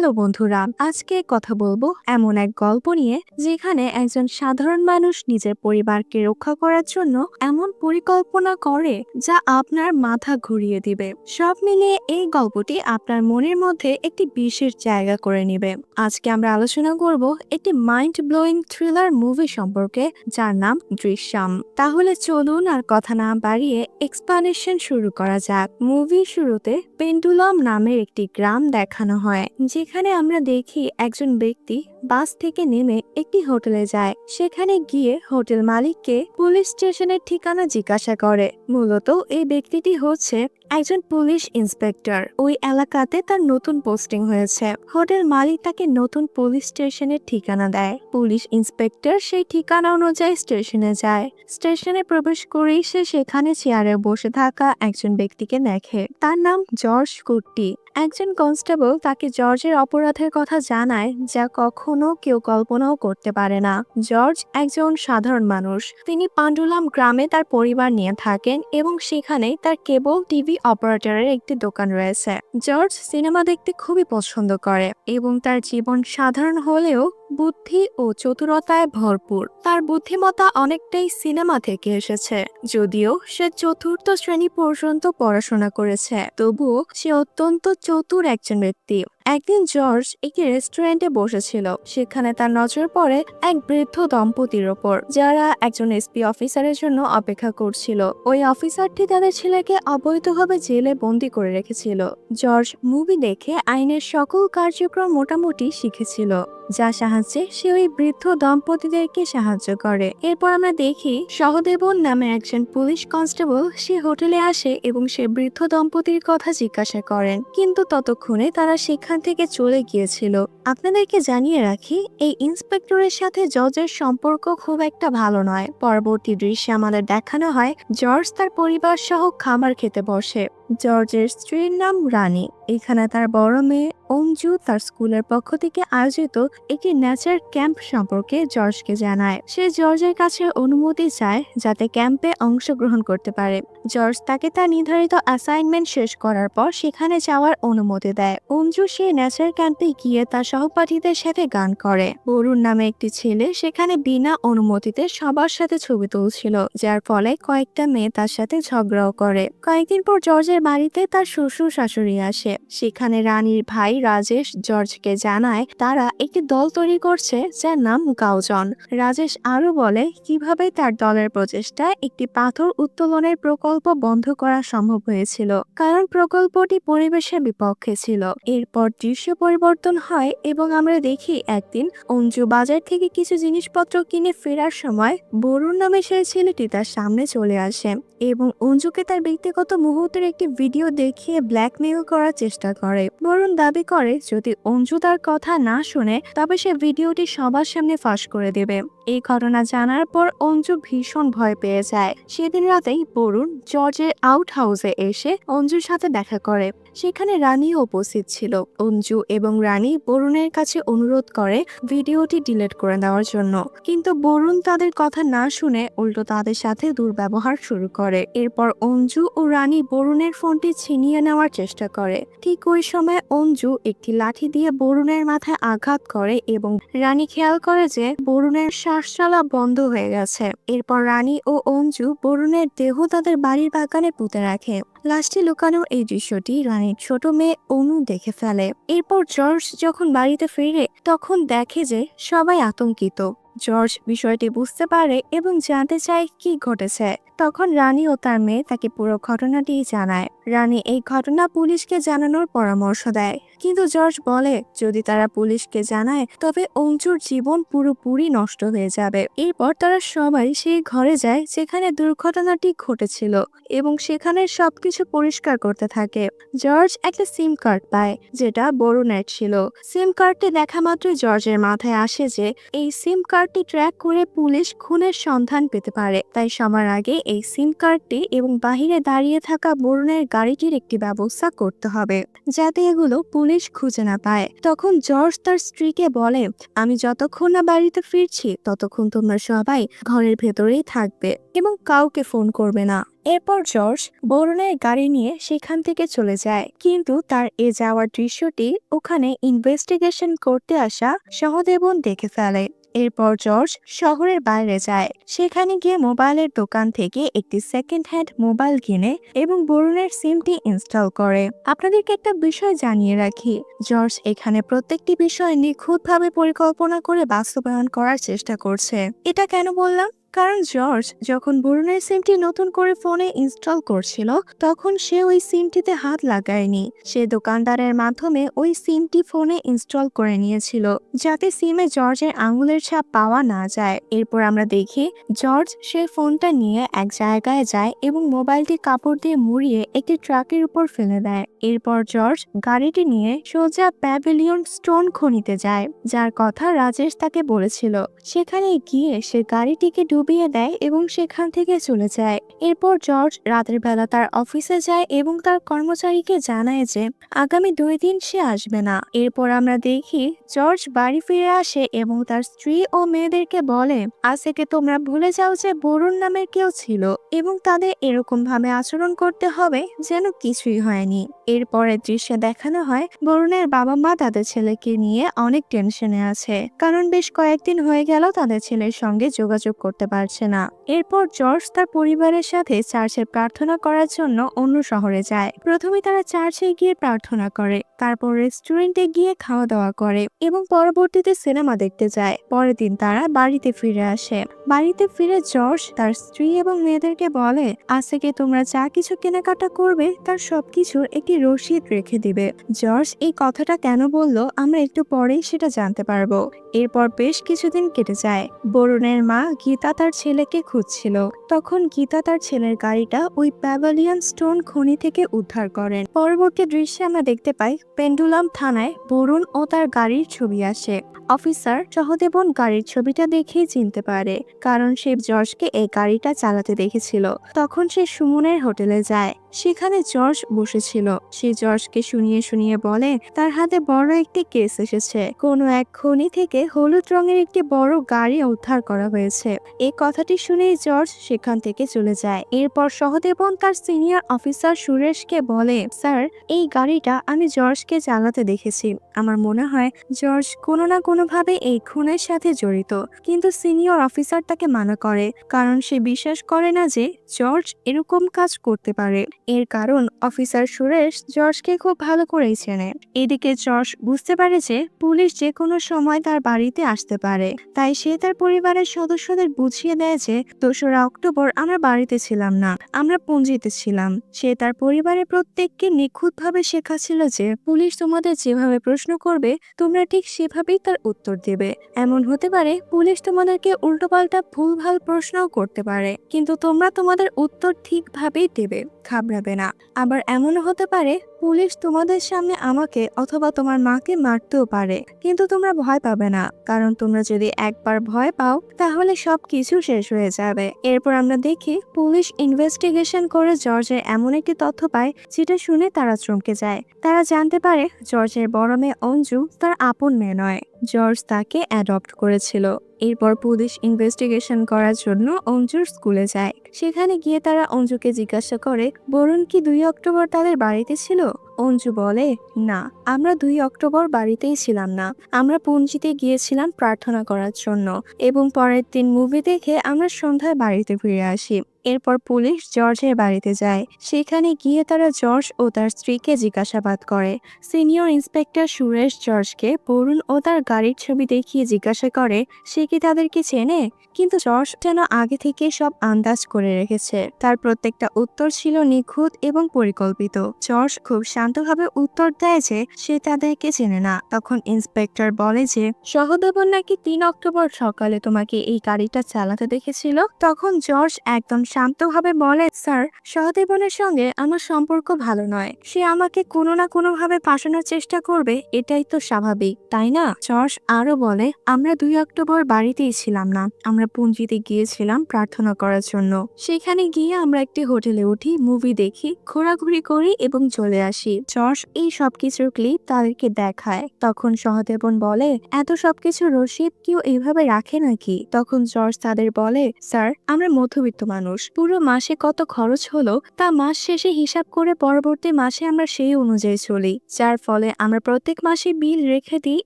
Hello বন্ধুরা, আজকে কথা বলব এমন এক গল্প নিয়ে যেখানে একজন সাধারণ মানুষ নিজের পরিবারকে রক্ষা করার জন্য এমন পরিকল্পনা করে যা আপনার মাথা ঘুরিয়ে দিবে। সব মিলিয়ে এই গল্পটি আপনার মনের মধ্যে একটি বিশেষ জায়গা করে নেবে। আজকে আমরা আলোচনা করব একটি মাইন্ড ব্লোয়িং থ্রিলার মুভি সম্পর্কে, যার নাম দৃশ্যম। তাহলে চলুন আর কথা না বাড়িয়ে এক্সপ্লানেশন শুরু করা যাক। মুভি শুরুতে পেন্ডুলম নামের একটি গ্রাম দেখানো হয় যেখানে আমরা দেখি একজন ব্যক্তি বাস থেকে নেমে একটি হোটেলে যায়। সেখানে গিয়ে হোটেল মালিককে পুলিশ স্টেশনের ঠিকানা জিজ্ঞাসা করে। মূলত এই ব্যক্তিটি হচ্ছে একজন পুলিশ ইন্সপেক্টর। ওই এলাকাতে তার নতুন পোস্টিং হয়েছে। হোটেল মালিক তাকে নতুন পুলিশ স্টেশনের ঠিকানা দেয়। পুলিশ ইন্সপেক্টর সেই ঠিকানা অনুযায়ী স্টেশনে যায়। স্টেশনে প্রবেশ করেই সে সেখানে চেয়ারে বসে থাকা একজন ব্যক্তিকে দেখে। তার নাম জর্জ কুট্টি। একজন কনস্টেবল তাকে জর্জের অপরাধের কথা জানায় যা কখনো কেউ কল্পনাও করতে পারে না। জর্জ একজন সাধারণ মানুষ। তিনি পাণ্ডুলাম গ্রামে তার পরিবার নিয়ে থাকেন এবং সেখানে তার কেবল টিভি অপারেটরের একটি দোকান রয়েছে। জর্জ সিনেমা দেখতে খুবই পছন্দ করে এবং তার জীবন সাধারণ হলেও বুদ্ধি ও চতুরতায় ভরপুর। তার বুদ্ধিমত্তা অনেকটাই সিনেমা থেকে এসেছে। যদিও সে চতুর্থ শ্রেণি পর্যন্ত পড়াশোনা করেছে, তবুও সে অত্যন্ত চতুর একজন ব্যক্তি। একদিন জর্জ একটি রেস্টুরেন্টে বসেছিল। সেখানে তার নজর পড়ে এক বৃদ্ধ দম্পতির ওপর, যারা একজন এসপি অফিসারের জন্য অপেক্ষা করছিল। ওই অফিসারটি তাদের ছেলেকে অবৈধভাবে জেলে বন্দি করে রেখেছিল। জর্জ মুভি দেখে আইনের সকল কার্যক্রম মোটামুটি শিখেছিল। যা সাহায্যে সে ওই বৃদ্ধ দম্পতিদেরকে সাহায্য করে। এরপর আমরা দেখি সহদেবন নামে একজন পুলিশ কনস্টেবল সে হোটেলে আসে এবং সে বৃদ্ধ দম্পতির কথা জিজ্ঞাসা করেন। কিন্তু ততক্ষণে তারা সেখান থেকে চলে গিয়েছিল। আপনাদেরকে জানিয়ে রাখি, এই ইন্সপেক্টরের সাথে জর্জের সম্পর্ক খুব একটা ভালো নয়। পরবর্তী দৃশ্যে আমাদের দেখানো হয়, জর্জ তার পরিবার সহ খাবার খেতে বসে। জর্জের স্ত্রীর নাম রানী। এখানে তার বড় মেয়ে অঞ্জু তার স্কুলের পক্ষ থেকে আয়োজিত একটি নেচার ক্যাম্প সম্পর্কে জর্জকে জানায়। সে জর্জের কাছে অনুমতি চায় যাতে ক্যাম্পে অংশগ্রহণ করতে পারে। জর্জ তাকে তার নির্ধারিত অ্যাসাইনমেন্ট শেষ করার পর সেখানে যাওয়ার অনুমতি দেয়। অঞ্জু সে নেচার ক্যাম্পে গিয়ে তার সহপাঠীদের সাথে গান করে। বরুণ নামে একটি ছেলে সেখানে বিনা অনুমতিতে সবার সাথে ছবি তুলছিল, যার ফলে কয়েকটা মেয়ে তার সাথে ঝগড়াও করে। কয়েকদিন পর জর্জের বাড়িতে তার শ্বশুর শাশুড়ি আসে। সেখানে রানীর ভাই রাজেশ জর্জকে জানায়, তারা একটি দল তৈরি করছে, যার নাম গাউজন রাজেশ আরও বলে, কীভাবে তার দলের প্রচেষ্টায় একটি পাথর উত্তোলনের প্রকল্প বন্ধ করা সম্ভব হয়েছিল? কারণ প্রকল্পটি পরিবেশের বিপক্ষে ছিল। এরপর দৃশ্য পরিবর্তন হয় এবং আমরা দেখি, একদিন অঞ্জু বাজার থেকে কিছু জিনিসপত্র কিনে ফেরার সময় বরুণ নামে সেই ছেলেটি তার সামনে চলে আসে এবং অঞ্জুকে তার ব্যক্তিগত মুহূর্তের একটি ভিডিও দেখিয়ে ব্ল্যাকমেইল করার চেষ্টা করে। বরুণ দাবি করে, যদি অঞ্জু তার কথা না শুনে, তবে সে ভিডিওটি সবার সামনে ফাঁস করে দেবে। এই ঘটনা জানার পর অঞ্জু ভীষণ ভয় পেয়ে যায়। সেদিন রাতেই বরুণ জর্জের আউট হাউসে এসে অঞ্জুর সাথে দেখা করে। সেখানে রানীও উপস্থিত ছিল। অঞ্জু এবং রানী বরুণের কাছে অনুরোধ করে ভিডিওটি ডিলিট করে দেওয়ার জন্য। কিন্তু বরুণ তাদের কথা না শুনে উল্টো তাদের সাথে দুর্ব্যবহার শুরু করে। এরপর অঞ্জু ও রানী বরুণের ফোনটি ছিনিয়ে নেওয়ার চেষ্টা করে। ঠিক ওই সময় অঞ্জু একটি লাঠি দিয়ে বরুণের মাথায় আঘাত করে এবং রানী খেয়াল করে যে বরুণের শ্বাস চলা বন্ধ হয়ে গেছে। এরপর রানী ও অঞ্জু বরুণের দেহ তাদের বাড়ির বাগানে পুঁতে রাখে। লাশটি লুকানোর এই দৃশ্যটি রানীর ছোট মেয়ে অনু দেখে ফেলে। এরপর জর্জ যখন বাড়িতে ফিরে, তখন দেখে যে সবাই আতঙ্কিত। জর্জ বিষয়টি বুঝতে পারে এবং জানতে চায় কি ঘটেছে। তখন রানী ও তার মেয়ে তাকে পুরো ঘটনাটি জানায়। রানী এই ঘটনা পুলিশকে জানানোর পরামর্শ দেয়। কিন্তু জর্জ বলে, যদি তারা পুলিশকে জানায়, তবে অঞ্জুর জীবন পুরোপুরি নষ্ট হয়ে যাবে। এরপর তারা সবাই সেই ঘরে যায় যেখানে দুর্ঘটনাটি ঘটেছিল এবং সেখানে সবকিছু পরিষ্কার করতে থাকে। জর্জ একটা সিম কার্ড পায়, যেটা বড় নেট ছিল। সিম কার্ডটি দেখা মাত্রই জর্জের মাথায় আসে যে, এই সিম কার্ডটি ট্র্যাক করে পুলিশ খুনের সন্ধান পেতে পারে। তাই সবার আগে এই সিম কার্ডটি এবং বাহিরে দাঁড়িয়ে থাকা বরুণের গাড়িটির একটি ব্যবস্থা করতে হবে, যাতে এগুলো পুলিশ খুঁজে না পায়। তখন জর্জ তার স্ত্রীকে বলে, আমি যতক্ষণ না বাড়িতে ফিরছি, ততক্ষণ তোমরা সবাই ঘরের ভেতরেই থাকবে এবং কাউকে ফোন করবে না। এরপর জর্জ বরুণের গাড়ি নিয়ে সেখান থেকে চলে যায়। কিন্তু তার এ যাওয়ার দৃশ্যটি ওখানে ইনভেস্টিগেশন করতে আসা সহদেবন দেখে ফেলে। এরপর জর্জ শহরের বাইরে যায়। সেখানে গিয়ে মোবাইলের দোকান থেকে একটি সেকেন্ড হ্যান্ড মোবাইল কিনে এবং বরুণের সিমটি ইনস্টল করে। আপনাদেরকে একটা বিষয় জানিয়ে রাখি, জর্জ এখানে প্রত্যেকটি বিষয় নিখুঁতভাবে পরিকল্পনা করে বাস্তবায়ন করার চেষ্টা করছে। এটা কেন বললাম? কারণ জর্জ যখন বরুণের সিমটি নতুন করে ফোনে ইনস্টল করছিল, তখন সে ওই সিমটিতে হাত লাগায়নি। সে দোকানদারের মাধ্যমে ওই সিমটি ফোনে ইনস্টল করে নিয়েছিল, যাতে সিমে জর্জের আঙুলের ছাপ পাওয়া না যায়। এরপর আমরা দেখি, জর্জ সে ফোনটা নিয়ে এক জায়গায় যায় এবং মোবাইলটি কাপড় দিয়ে মুড়িয়ে একটি ট্রাকের উপর ফেলে দেয়। এরপর জর্জ গাড়িটি নিয়ে সোজা প্যাভিলিয়ন স্টোন খনিতে যায়, যার কথা রাজেশ তাকে বলেছিল। সেখানে গিয়ে সে গাড়িটিকে ডুবিয়ে দেয় এবং সেখান থেকে চলে যায়। এরপর জর্জ রাতের বেলা তার অফিসে যায় এবং তার কর্মচারীকে জানায় যে, আগামী দুই দিন সে আসবে না। এরপর আমরা দেখি জর্জ বাড়ি ফিরে আসে এবং তার স্ত্রী ও মেয়েদেরকে বলে আজ থেকে তোমরা ভুলে যাও যে বরুণ নামের কেউ ছিল এবং তাদের এরকম ভাবে আচরণ করতে হবে যেন কিছুই হয়নি। এরপরের দৃশ্যে দেখানো হয় বরুণের বাবা মা তাদের ছেলেকে নিয়ে অনেক টেনশনে আছে। কারণ বেশ কয়েকদিন হয়ে গেল তাদের ছেলের সঙ্গে যোগাযোগ করতে পারছে না। এরপর জর্জ তার পরিবারের সাথে চার্চে প্রার্থনা করার জন্য অন্য শহরে যায়। প্রথমে তারা চার্চে গিয়ে প্রার্থনা করে, তারপর রেস্টুরেন্টে গিয়ে খাওয়া দাওয়া করে এবং পরবর্তীতে সিনেমা দেখতে যায়। পরের দিন তারা বাড়িতে ফিরে আসে। বাড়িতে ফিরে জর্জ তার স্ত্রী এবং মেয়েদেরকে বলে আজ থেকে তোমরা যা কিছু কেনাকাটা করবে, তার সবকিছুর একটি রসিদ রেখে দিবে। জর্জ এই কথাটা কেন বলল, আমরা একটু পরেই সেটা জানতে পারব। এরপর বেশ কিছুদিন কেটে যায়। বরুণের মা গীতা তার ছেলেকে খুঁজছিল। তখন গীতা তার ছেলের গাড়িটা ওই প্যাভালিয়ন স্টোন খনি থেকে উদ্ধার করেন। পরবর্তী দৃশ্যে আমরা দেখতে পাই পেন্ডুলাম থানায় বরুণ ও তার গাড়ির ছবি আসে। অফিসার সহদেবন গাড়ির ছবিটা দেখেই চিনতে পারে, কারণ সে জর্জকে এই গাড়িটা চালাতে দেখেছিল। তখন সে সুমনের হোটেলে যায়। সেখানে জর্জ বসেছিল। সে জর্জকে শুনিয়ে শুনিয়ে বলে, তার হাতে বড় একটি কেস এসেছে। কোনো এক খনি থেকে হলুদ রঙের একটি বড় গাড়ি উদ্ধার করা হয়েছে। এই কথাটি শুনেই জর্জ সেখান থেকে চলে যায়। এরপর সহদেবন তার সিনিয়র অফিসার সুরেশকে বলে, স্যার, এই গাড়িটা আমি জর্জকে চালাতে দেখেছি। আমার মনে হয় জর্জ কোনো না কোনোভাবে এই খুনের সাথে জড়িত। কিন্তু সিনিয়র অফিসার তাকে মানা করে, কারণ সে বিশ্বাস করে না যে জর্জ এরকম কাজ করতে পারে। এর কারণ অফিসার সুরেশ জর্জকে খুব ভালো করেই চেনে। এদিকে জর্জ বুঝতে পারে যে পুলিশ যে কোনো সময় তার বাড়িতে আসতে পারে। তাই সে তার পরিবারের সদস্যদের বুঝিয়ে দেয় যে দোসরা অক্টোবর আমরা বাড়িতে ছিলাম না, আমরা পঞ্জিতে ছিলাম। সে তার পরিবারের প্রত্যেককে নিখুঁতভাবে শেখাচ্ছিল যে পুলিশ তোমাদের যেভাবে প্রশ্ন করবে, তোমরা ঠিক সেভাবেই তার উত্তর দেবে। এমন হতে পারে পুলিশ তোমাদেরকে উল্টোপাল্টা ভুলভাল প্রশ্নও করতে পারে, কিন্তু তোমরা তোমাদের উত্তর ঠিকভাবেই দেবে। ঘাবড়াবে না। আবার এমনও হতে পারে, পুলিশ তোমাদের সামনে আমাকে অথবা তোমার মাকে মারতেও পারে, কিন্তু তোমরা ভয় পাবে না। কারণ তোমরা যদি একবার ভয় পাও, তাহলে সব কিছু শেষ হয়ে যাবে। এরপর আমরা দেখি, পুলিশ ইনভেস্টিগেশন করে জর্জের এমন একটি তথ্য পায়, যেটা শুনে তারা চমকে যায়। তারা জানতে পারে, জর্জের বড় মেয়ে অঞ্জু তার আপন মেয়ে নয়। জর্জ তাকে অ্যাডপ্ট করেছিল। এরপর পুলিশ ইনভেস্টিগেশন করার জন্য অঞ্জুর স্কুলে যায়। সেখানে গিয়ে তারা অঞ্জুকে জিজ্ঞাসা করে, বরুণ কি দুই অক্টোবর তাদের বাড়িতে ছিল? অঞ্জু বলে, না। আমরা দুই অক্টোবর বাড়িতেই ছিলাম না। আমরা পুঞ্জিতে গিয়েছিলাম প্রার্থনা করার জন্য এবং পরের দিন মুভি দেখে আমরা সন্ধ্যায় বাড়িতে ফিরে আসি। এরপর পুলিশ জর্জের বাড়িতে যায়। সেখানে গিয়ে তারা জর্জ ও তার স্ত্রীকে জিজ্ঞাসাবাদ করে। সিনিয়র ইন্সপেক্টর সুরেশ জর্জকে বরুণ ও তার গাড়ির ছবি দেখিয়ে জিজ্ঞাসা করে, সে কি তাদেরকে চেনে? কিন্তু জর্জ যেন আগে থেকে সব আন্দাজ করে রেখেছে। তার প্রত্যেকটা উত্তর ছিল নিখুঁত এবং পরিকল্পিত। জর্জ খুব শান্তভাবে উত্তর দেয় যে সে তাদেরকে চেনে না। তখন ইন্সপেক্টর বলে যে, সহদেবন নাকি তিন অক্টোবর সকালে তোমাকে এই গাড়িটা চালাতে দেখেছিল? তখন জর্জ একদম শান্তভাবে বলে, স্যার, সহদেবনের সঙ্গে আমার সম্পর্ক ভালো নয়। সে আমাকে কোনো না কোনো ভাবে ফাঁসানোর চেষ্টা করবে, এটাই তো স্বাভাবিক, তাই না? জর্জ আরও বলে, আমরা দুই অক্টোবর বাড়িতেই ছিলাম না। আমরা পুঞ্জিতে গিয়েছিলাম প্রার্থনা করার জন্য। সেখানে গিয়ে আমরা একটি হোটেলে উঠি, মুভি দেখি, ঘোরাঘুরি করি এবং চলে আসি। জর্জ এই সবকিছুর ক্লিপ তাদেরকে দেখায়, তখন সহদেবন বলে, এত সবকিছু রশিদ কেউ এইভাবে রাখে নাকি? তখন জর্জ তাদের বলে, স্যার, আমরা মধ্যবিত্ত মানুষ। পুরো মাসে কত খরচ হলো, তা মাস শেষে হিসাব করে পরবর্তী মাসে আমরা সেই অনুযায়ী চলি। যার ফলে আমরা প্রত্যেক মাসে বিল রেখে দিই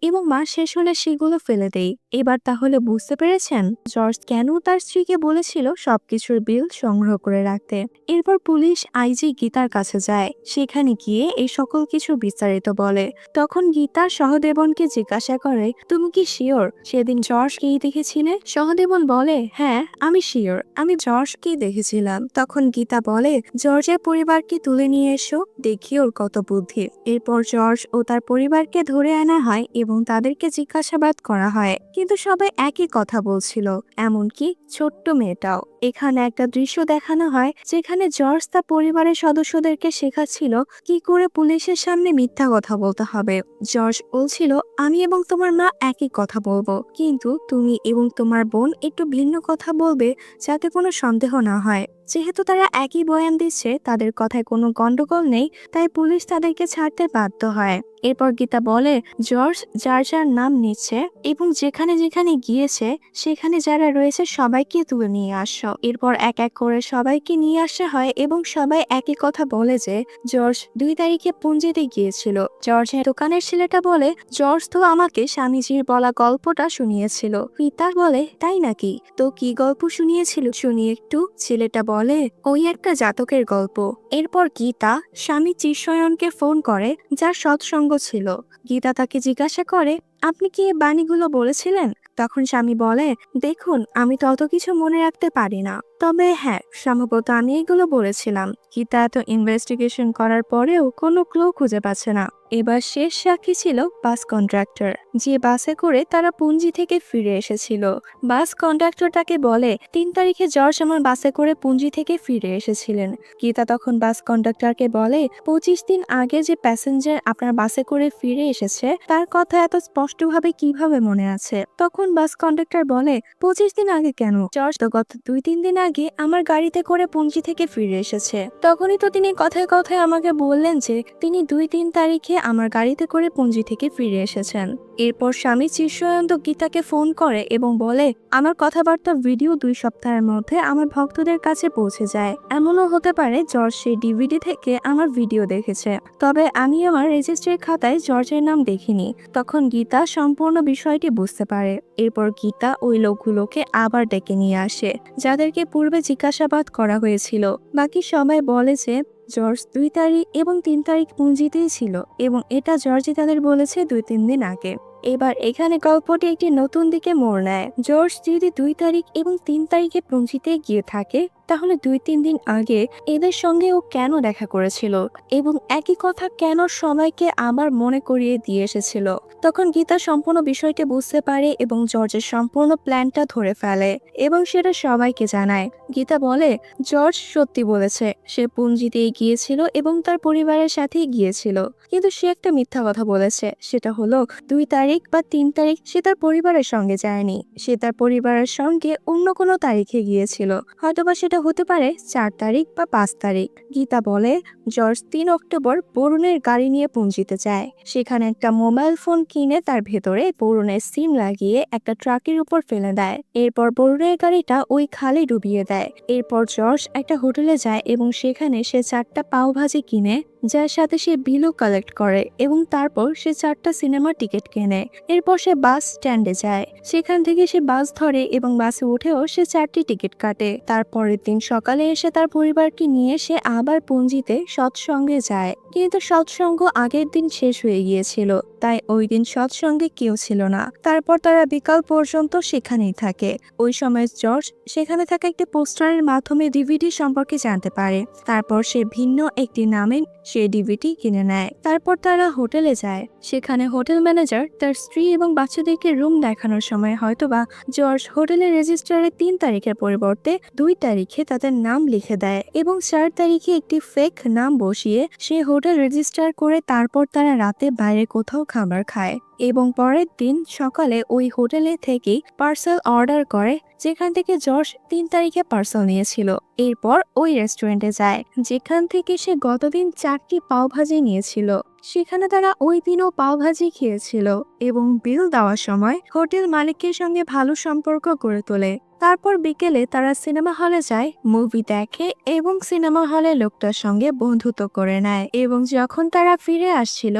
এবং মাস শেষ হলে সেগুলো ফেলে দেই। এবার তাহলে বুঝতে পেরেছেন? জর্জ কেন তার স্ত্রীকে বলেছিল সবকিছুর বিল সংগ্রহ করে রাখতে? এরপর পুলিশ আইজি গীতার কাছে যায়। সেখানে গিয়ে এই সকল কিছু বিস্তারিত বলে। তখন গীতা সহদেবনকে জিজ্ঞাসা করে, তুমি কি শিওর সেদিন জর্জকেই দেখেছিলে? সহদেবন বলে হ্যাঁ আমি শিওর। আমি জর্জ জর্জকেই দেখেছিলাম। তখন গীতা বলে, জর্জের পরিবারকে তুলে নিয়ে এসো, দেখি ওর কত বুদ্ধি। এরপর জর্জ ও তার পরিবারকে ধরে আনা হয় এবং তাদেরকে জিজ্ঞাসাবাদ করা হয়। কিন্তু সবাই একই কথা বলছিল, এমনকি ছোট্ট মেয়েটাও। এখানে একটা দৃশ্য দেখানো হয়, যেখানে জর্জ তার পরিবারের সদস্যদেরকে শেখাচ্ছিল কি করে পুলিশের সামনে মিথ্যা কথা বলতে হবে। জর্জ বলছিল, আমি এবং তোমার মা একই কথা বলব, কিন্তু তুমি এবং তোমার বোন একটু ভিন্ন কথা বলবে যাতে কোনো সন্দেহ না হয়। যেহেতু তারা একই বয়ান দিচ্ছে, তাদের কথায় কোনো গন্ডগোল নেই, তাই পুলিশ তাদেরকে ছাড়তে বাধ্য হয়। এরপর গীতা বলে, জর্জ যার যার নাম নিচ্ছে এবং যেখানে যেখানে গিয়েছে, সেখানে যারা রয়েছে সবাইকে তুলে নিয়ে আসো। এরপর এক এক করে সবাইকে নিয়ে আসা হয় এবং সবাই একই কথা বলে যে, জর্জ দুই তারিখে পুঞ্জিতে গিয়েছিল। জর্জের দোকানের ছেলেটা বলে, জর্জ তো আমাকে স্বামীজির বলা গল্পটা শুনিয়েছিল। পিতা বলে, তাই নাকি? তো কি গল্প শুনিয়েছিল? শুনি একটু। ছেলেটা বলে, ওই একটা জাতকের গল্প। এরপর গীতা স্বামী চিশ্বয়নকে ফোন করে, যার সৎসঙ্গ ছিল। গীতা তাকে জিজ্ঞাসা করে, আপনি কি এই বাণীগুলো বলেছিলেন? তখন স্বামী বলে, দেখুন, আমি তত কিছু মনে রাখতে পারি না। তবে হ্যাঁ সম্ভবত আমি এগুলো বলেছিলাম। গীতা এত ইনভেস্টিগেশন করার পরেও কোনো ক্লো খুঁজে পাচ্ছে না। এবার শেষ সাক্ষী ছিল বাস কন্ট্রাক্টর যে বাসে করে তারা পুঞ্জি থেকে ফিরে এসেছিল। বাস কন্ট্রাক্টর তাকে বলে, তিন তারিখে জর্জ আমার বাসে করে পুঞ্জি থেকে ফিরে এসেছিলেন। গীতা তখন বাস কন্ডাক্টরকে বলে, পঁচিশ দিন আগে যে প্যাসেঞ্জার আপনার বাসে করে ফিরে এসেছে, তার কথা এত স্পষ্টভাবে কীভাবে মনে আছে? তখন বাস কন্ডাক্টর বলে, পঁচিশ দিন আগে কেন? জর্জ তো গত দুই তিন দিন আগে আমার গাড়িতে করে পুঞ্জি থেকে ফিরে এসেছে। তখনই তো তিনি কথায় কথায় আমাকে বললেন যে, তিনি দুই তিন তারিখে আমার গাড়িতে করে পুঞ্জি থেকে ফিরে এসেছেন। এরপর স্বামী চিশ্বয়ন্ত গীতাকে ফোন করে এবং বলে, আমার কথাবার্তা ভিডিও দুই সপ্তাহের মধ্যে আমার ভক্তদের কাছে পৌঁছে যায়। এমনও হতে পারে জর্জ সেই ডিভিডি থেকে আমার ভিডিও দেখেছে। তবে আমি আমার রেজিস্ট্রির খাতায় জর্জের নাম দেখিনি। তখন গীতা সম্পূর্ণ বিষয়টি বুঝতে পারে। এরপর গীতা ওই লোকগুলোকে আবার ডেকে নিয়ে আসে, যাদেরকে পূর্বে জিজ্ঞাসাবাদ করা হয়েছিল। বাকি সবাই বলে যে জর্জ দুই তারিখ এবং তিন তারিখ পুঞ্জিতেই ছিল এবং এটা জর্জি তাদের বলেছে দুই, তিন দিন আগে। এবার এখানে গল্পটি একটি নতুন দিকে মোড় নেয়। জর্জ যদি দুই তারিখ এবং তিন তারিখে পুঞ্জিতে গিয়ে থাকে তাহলে দুই তিন দিন আগে এদের সঙ্গে ও কেন দেখা করেছিল? এবং একই কথা কেন সবাইকে আবার মনে করিয়ে দিয়ে এসেছিল? তখন গীতা সম্পূর্ণ বিষয়টি বুঝতে পারে এবং জর্জের সম্পূর্ণ প্ল্যানটা ধরে ফেলে এবং সেটা সবাইকে জানায়। গীতা বলে, জর্জ সত্যি বলেছে, সে পুঞ্জিতেই গিয়েছিল এবং তার পরিবারের সাথেই গিয়েছিল। কিন্তু সে একটা মিথ্যা কথা বলেছে, সেটা হলো, দুই তারিখ বা তিন তারিখ সে তার পরিবারের সঙ্গে যায়নি। সে তার পরিবারের সঙ্গে অন্য কোনো তারিখে গিয়েছিল। হয়তোবা সেটা হতে পারে চার তারিখ বা পাঁচ তারিখ। গীতা বলে, জর্জ তিন অক্টোবর বরুণের গাড়ি নিয়ে পুঞ্জিতে যায়। সেখানে একটা মোবাইল ফোন কিনে তার ভেতরে বরুণের সিম লাগিয়ে একটা ট্রাকের উপর ফেলে দেয়। এরপর বরুণের গাড়িটা ওই খালে ডুবিয়ে দেয়। এরপর জর্জ একটা হোটেলে যায় এবং সেখানে সে চারটা পাওভাজি কিনে যার সাথে সে বিলও কালেক্ট করে এবং তারপর সে চারটা সিনেমা টিকিট কেনে। এরপর সে বাস স্ট্যান্ডে যায়। সেখান থেকে সে বাস ধরে এবং বাসে উঠেও সে চারটি টিকিট কাটে। তারপরের দিন সকালে এসে তার পরিবারকে নিয়ে সে আবার পুঞ্জিতে সৎসঙ্গে যায়। কিন্তু সৎসঙ্গ আগের দিন শেষ হয়ে গিয়েছিল। তাই ওই দিন সৎসঙ্গে কেউ ছিল না। তারপর তারা বিকাল পর্যন্ত সেখানেই থাকে। ওই সময় জর্জ সেখানে থাকা একটি পোস্টারের মাধ্যমে ডিভিডি সম্পর্কে জানতে পারে। তারপর সে ভিন্ন একটি নামে সে ডিভিডি কিনে নেয়। তারপর তারা হোটেলে যায়। সেখানে হোটেল ম্যানেজার তার স্ত্রী এবং বাচ্চাদেরকে রুম দেখানোর সময় হয়তোবা জর্জ হোটেলের রেজিস্টারে তিন তারিখের পরিবর্তে দুই তারিখে তাদের নাম লিখে দেয় এবং চার তারিখে একটি ফেক নাম বসিয়ে সে হোটেল রেজিস্টার করে তারপর তারা রাতে বাইরে কোথাও খাবার খায় এবং পরের দিন সকালে ওই হোটেলে থেকেই পার্সেল অর্ডার করে, যেখান থেকে জর্জ তিন তারিখে পার্সেল নিয়েছিল। এরপর ওই রেস্টুরেন্টে যায়, যেখান থেকে সে গতদিন চারটি পাওভাজি নিয়েছিল। সেখানে তারা ওই দিনও পাওভাজি খেয়েছিল এবং বিল দেওয়ার সময় হোটেল মালিকের সঙ্গে ভালো সম্পর্ক গড়ে তোলে। তারপর বিকেলে তারা সিনেমা হলে যায়, মুভি দেখে এবং সিনেমা হলে লোকটার সঙ্গে বন্ধুত্ব করে নেয় এবং যখন তারা ফিরে আসছিল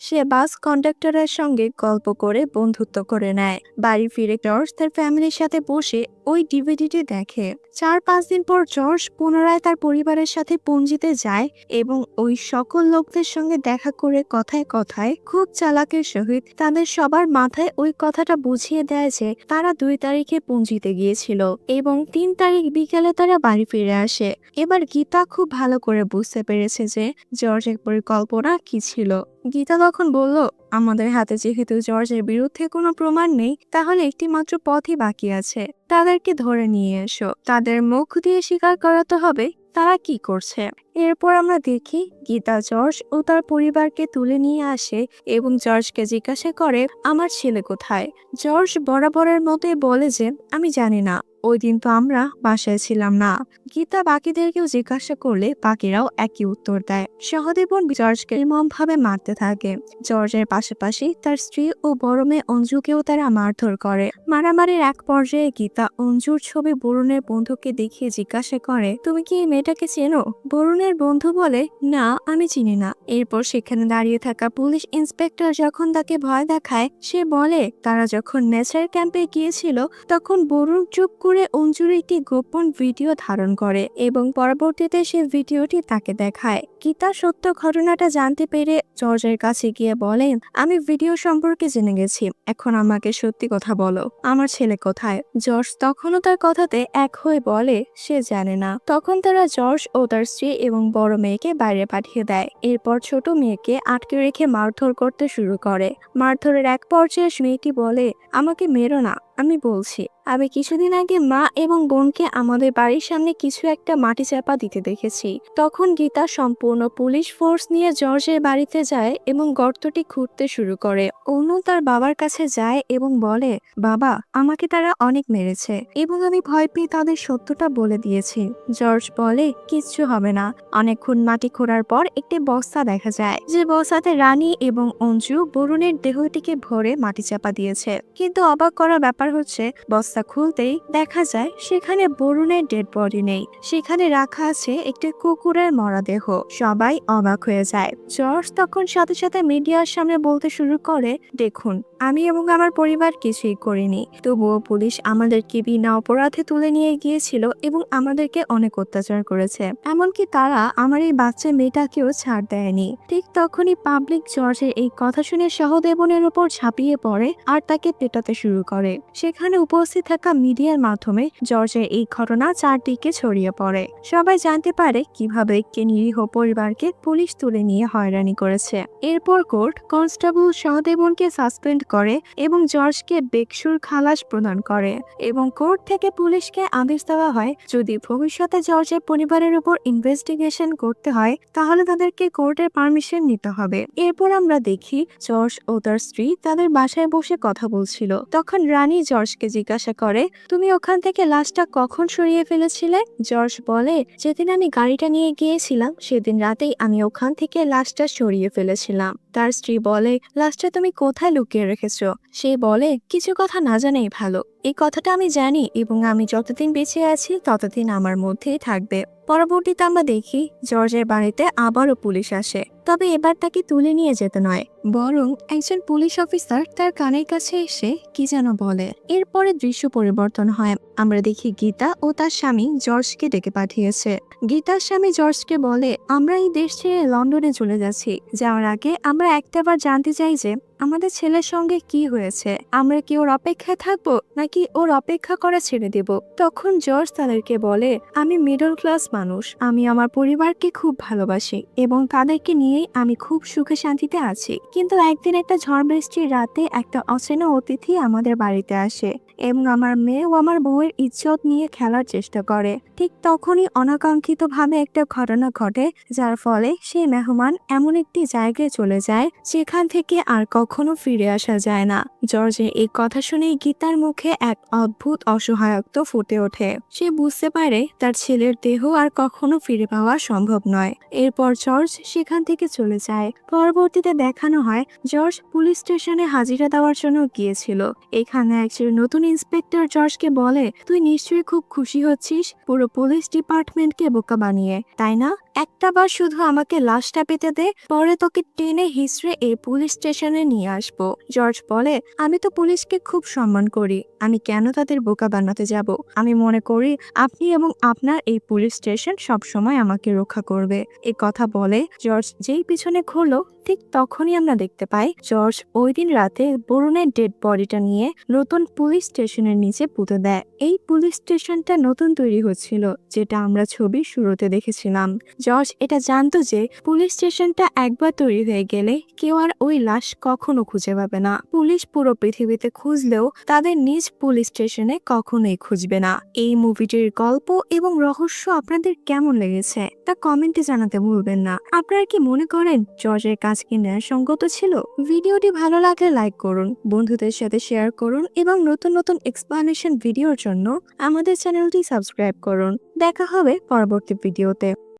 সে বাস কন্ডাক্টরের সঙ্গে গল্প করে বন্ধুত্ব করে নেয়। বাড়ি ফিরে জর্জ তার ফ্যামিলির সাথে বসে ওই ডিভিডিটি দেখে। চার পাঁচ দিন পর জর্জ পুনরায় তার পরিবারের সাথে পঞ্জিতে যায় এবং ওই সকল লোকদের সঙ্গে দেখা করে কথায় কথায় খুব চালাকের সহিত তাদের সবার মাথায় ওই কথাটা বুঝিয়ে দেয় যে তারা দুই তারিখে পঞ্জিতে গিয়েছিল এবং তিন তারিখ বিকেলে তারা বাড়ি ফিরে আসে। এবার গীতা খুব ভালো করে বুঝতে পেরেছে যে জর্জের পরিকল্পনা কি ছিল। গীতা তখন বলল, আমাদের হাতে যেহেতু জর্জের বিরুদ্ধে কোনো প্রমাণ নেই, তাহলে একটি মাত্র পথই বাকি আছে। তাদেরকে ধরে নিয়ে এসো। তাদের মুখ দিয়ে স্বীকার করাতে হবে, তারা কি করছে? এরপর আমরা দেখি গীতা জর্জ ও তার পরিবারকে তুলে নিয়ে আসে এবং জর্জকে জিজ্ঞাসা করে, আমার ছেলে কোথায়? জর্জ বরাবরের মতোই বলে যে, আমি জানি না। ওই দিন তো আমরা বাসায় ছিলাম না। গীতা বাকিদেরকেও জিজ্ঞাসা করলে বাকিরাও একই উত্তর দেয়। সহদেবন জর্জকে ভাবে মারতে থাকে। জর্জের পাশাপাশি তার স্ত্রী ও বড় মেয়ে অঞ্জুকেও তারা মারধর করে। মারামারির এক পর্যায়ে গীতা অঞ্জুর ছবি বরুণের বন্ধুকে দেখিয়ে জিজ্ঞাসা করে, তুমি কি এই মেয়েটাকে চেনো? বরুণের বন্ধু বলে, না, আমি চিনি না। এরপর সেখানে দাঁড়িয়ে থাকা পুলিশ ইন্সপেক্টর যখন তাকে ভয় দেখায়, সে বলে, তারা যখন নেচার ক্যাম্পে গিয়েছিল, তখন বরুণ চুপ করে অঞ্জুর একটি গোপন ভিডিও ধারণ করে এবং পরবর্তীতে সে ভিডিওটি তাকে দেখায়। গীতা সত্য ঘটনাটা জানতে পেরে জর্জের কাছে গিয়ে বলেন, আমি ভিডিও সম্পর্কে জেনে গেছি। এখন আমাকে সত্যি কথা বলো, আমার ছেলে কোথায়? জর্জ তখনও তার কথাতে এক হয়ে বলে, সে জানে না। তখন তারা জর্জ ও তার স্ত্রী এবং বড় মেয়েকে বাইরে পাঠিয়ে দেয়। এরপর ছোট মেয়েকে আটকে রেখে মারধর করতে শুরু করে। মারধরের এক পর্যায়ে মেয়েটি বলে, আমাকে মেরো না, আমি বলছি। আমি কিছুদিন আগে মা এবং বোনকে আমাদের বাড়ির সামনে কিছু একটা মাটি চাপা দিতে দেখেছি। তখন গীতা সম্পূর্ণ পুলিশ ফোর্স নিয়ে জর্জের বাড়িতে যায় এবং গর্তটি খুঁড়তে শুরু করে। অন্য তার বাবার কাছে যায় এবং বলে, বাবা, আমাকে তারা অনেক মেরেছে এবং আমি ভয় পেয়ে তাদের সত্যটা বলে দিয়েছি। জর্জ বলে, কিচ্ছু হবে না। অনেকক্ষণ মাটি খোঁড়ার পর একটি বস্তা দেখা যায়। যে বস্তাতে রানী এবং অঞ্জু বরুণের দেহটিকে ভরে মাটি চাপা দিয়েছে। কিন্তু অবাক করার ব্যাপার হচ্ছে বস্তা খুলতেই দেখা যায় সেখানে বরুণের ডেড বডি নেই। সেখানে রাখা আছে একটি কুকুরের মরা দেহ সবাই অবাক হয়ে যায়। জর্জ তখন সাথে সাথে মিডিয়ার সামনে বলতে শুরু করে, দেখুন, আমি এবং আমার পরিবার কিছুই করিনি। তবুও পুলিশ আমাদেরকে বিনা অপরাধে তুলে নিয়ে গিয়েছিল এবং আমাদেরকে অনেক অত্যাচার করেছে। এমনকি তারা আমার এই বাচ্চা মেয়েটাকেও ছাড় দেয়নি। ঠিক তখনই পাবলিক জর্জের এই কথা শুনে সহদেবনের উপর ঝাঁপিয়ে পড়ে আর তাকে পেটাতে শুরু করে। সেখানে উপস্থিত থাকা মিডিয়ার মাধ্যমে জর্জের এই ঘটনা চারদিকে ছড়িয়ে পড়ে। সবাই জানতে পারে কীভাবে একটি নিরীহ পরিবারকে পুলিশ তুলে নিয়ে হয়রানি করেছে। এরপর কোর্ট কনস্টেবল সহদেবনকে সাসপেন্ড করে এবং জর্জকে বেকসুর খালাস প্রদান করে এবং কোর্ট থেকে পুলিশকে আদেশ দেওয়া হয়, যদি ভবিষ্যতে জর্জের পরিবারের উপর ইনভেস্টিগেশন করতে হয়, তাহলে তাদেরকে কোর্টের পারমিশন নিতে হবে। এরপর আমরা দেখি জর্জ ও তার স্ত্রী তাদের বাসায় বসে কথা বলছিল। তখন রানী জর্জকে জিজ্ঞাসা করে, তুমি ওখান থেকে লাশটা কখন সরিয়ে ফেলেছিলে? জর্জ বলে, যেদিন আমি গাড়িটা নিয়ে গিয়েছিলাম, সেদিন রাতেই আমি ওখান থেকে লাশটা সরিয়ে ফেলেছিলাম। তার স্ত্রী বলে, লাশটা তুমি কোথায় লুকিয়ে রেখেছো? সে বলে, কিছু কথা না জানাই ভালো। এই কথাটা আমি জানি এবং আমি যতদিন বেঁচে আছি ততদিন আমার মধ্যেই থাকবে। পরবর্তীতে আমরা দেখি জর্জের বাড়িতে আবারও পুলিশ আসে। তবে এবার তাকে তুলে নিয়ে যেতে নয়, বরং একজন পুলিশ অফিসার তার কানের কাছে এসে কি যেন বলে। এরপরে দৃশ্য পরিবর্তন হয়। আমরা দেখি গীতা ও তার স্বামী জর্জকে ডেকে পাঠিয়েছে। গীতার স্বামী জর্জকে বলে, আমরা এই দেশ ছেড়ে লন্ডনে চলে যাচ্ছি। যাওয়ার আগে আমরা একটাবার জানতে চাই যে আমাদের ছেলের সঙ্গে কি হয়েছে? আমরা কি ওর অপেক্ষায় থাকব, নাকি ওর অপেক্ষা করা ছেড়ে দেব? তখন জর্জ তাদেরকে বলে, আমি মিডল ক্লাস মানুষ, আমি আমার পরিবারকে খুব ভালোবাসি এবং তাদেরকে নিয়েই আমি খুব সুখে শান্তিতে আছি। কিন্তু একদিন একটা ঝড় বৃষ্টির রাতে একটা অচেনা অতিথি আমাদের বাড়িতে আসে এবং আমার মেয়ে ও আমার বউয়ের ইজ্জত নিয়ে খেলার চেষ্টা করে। ঠিক তখনই অনাকাঙ্ক্ষিতভাবে একটা ঘটনা ঘটে, যার ফলে সেই মেহমান এমন একটি জায়গায় চলে যায়, যেখান থেকে আর কখনো কখনো ফিরে আসা যায় না। জর্জের এই কথা শুনেই গীতার মুখে এক অদ্ভুত অসহায়ত্ব ফুটে ওঠে। সে বুঝতে পারে তার ছেলের দেহ আর কখনো ফিরে পাওয়া সম্ভব নয়। এরপর জর্জ সেখান থেকে চলে যায়। পরবর্তীতে দেখানো হয়, জর্জ পুলিশ স্টেশনে হাজিরা দেওয়ার জন্য গিয়েছিল। এখানে একজন নতুন ইন্সপেক্টর জর্জকে বলে, তুই নিশ্চয়ই খুব খুশি হচ্ছিস পুরো পুলিশ ডিপার্টমেন্টকে বোকা বানিয়ে। তাই না? একটা বার শুধু আমাকে লাশটা পেতে দে, পরে তোকে টেনে হিসড়ে এই পুলিশ স্টেশনে নিয়ে আসব। জর্জ বলে, আমি তো পুলিশকে খুব সম্মান করি। আমি কেন তাদের বোকা বানাতে যাব? আমি মনে করি আপনি এবং আপনার এই পুলিশ স্টেশন সবসময় আমাকে রক্ষা করবে। এ কথা বলে জর্জ যেই পিছনে ঘুরলো ঠিক তখনই আমরা দেখতে পাই, জর্জ ওই দিন রাতে বরুণের ডেড বডিটা নিয়ে নতুন পুলিশ স্টেশনের নিচে পুঁতে দেয়। এই পুলিশ স্টেশনটা নতুন তৈরি হচ্ছিল, যেটা আমরা ছবির শুরুতে দেখেছিলাম। জর্জ এটা জানতো যে পুলিশ স্টেশনটা একবার তৈরি হয়ে গেলে কেউ আর ওই লাশ কখনো খুঁজে পাবে না। পুলিশ পুরো পৃথিবীতে খুঁজলেও তাদের নিজ পুলিশ স্টেশনে কখনোই খুঁজবে না। এই মুভিটির গল্প এবং রহস্য আপনাদের কেমন লেগেছে তা কমেন্টে জানাতে ভুলবেন না। আপনারা কি মনে করেন জর্জের কাজ কি ন্যায়সঙ্গত ছিল, ভিডিওটি ভালো লাগলে লাইক করুন, বন্ধুদের সাথে শেয়ার করুন এবং নতুন নতুন এক্সপ্লানেশন ভিডিওর জন্য আমাদের চ্যানেলটি সাবস্ক্রাইব করুন। দেখা হবে পরবর্তী ভিডিওতে